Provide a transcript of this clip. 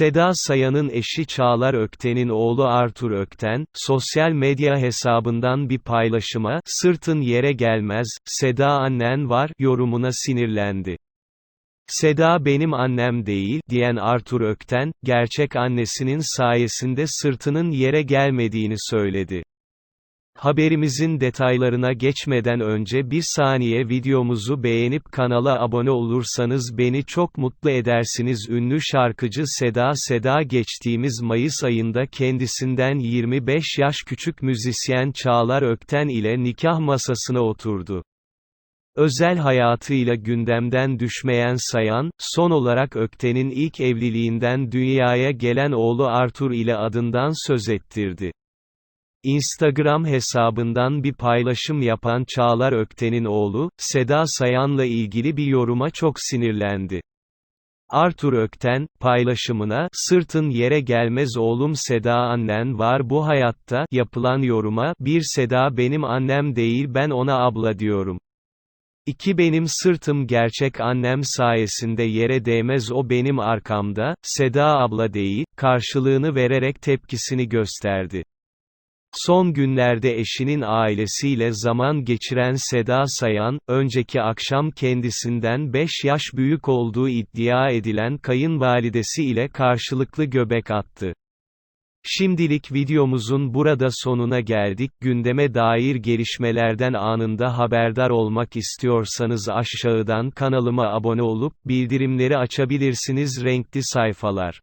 Seda Sayan'ın eşi Çağlar Ökten'in oğlu Artur Ökten, sosyal medya hesabından bir paylaşıma, sırtın yere gelmez, Seda annen var, yorumuna sinirlendi. Seda benim annem değil, diyen Artur Ökten, gerçek annesinin sayesinde sırtının yere gelmediğini söyledi. Haberimizin detaylarına geçmeden önce bir saniye videomuzu beğenip kanala abone olursanız beni çok mutlu edersiniz. Ünlü şarkıcı Seda Seda geçtiğimiz Mayıs ayında kendisinden 25 yaş küçük müzisyen Çağlar Ökten ile nikah masasına oturdu. Özel hayatıyla gündemden düşmeyen Sayan, son olarak Ökten'in ilk evliliğinden dünyaya gelen oğlu Arthur ile adından söz ettirdi. Instagram hesabından bir paylaşım yapan Çağlar Ökten'in oğlu, Seda Sayan'la ilgili bir yoruma çok sinirlendi. Arthur Ökten, paylaşımına, sırtın yere gelmez oğlum Seda annen var bu hayatta, yapılan yoruma, bir Seda benim annem değil ben ona abla diyorum. İki benim sırtım gerçek annem sayesinde yere değmez o benim arkamda, Seda abla değil, karşılığını vererek tepkisini gösterdi. Son günlerde eşinin ailesiyle zaman geçiren Seda Sayan, önceki akşam kendisinden 5 yaş büyük olduğu iddia edilen kayınvalidesi ile karşılıklı göbek attı. Şimdilik videomuzun burada sonuna geldik. Gündeme dair gelişmelerden anında haberdar olmak istiyorsanız aşağıdan kanalıma abone olup bildirimleri açabilirsiniz. Renkli sayfalar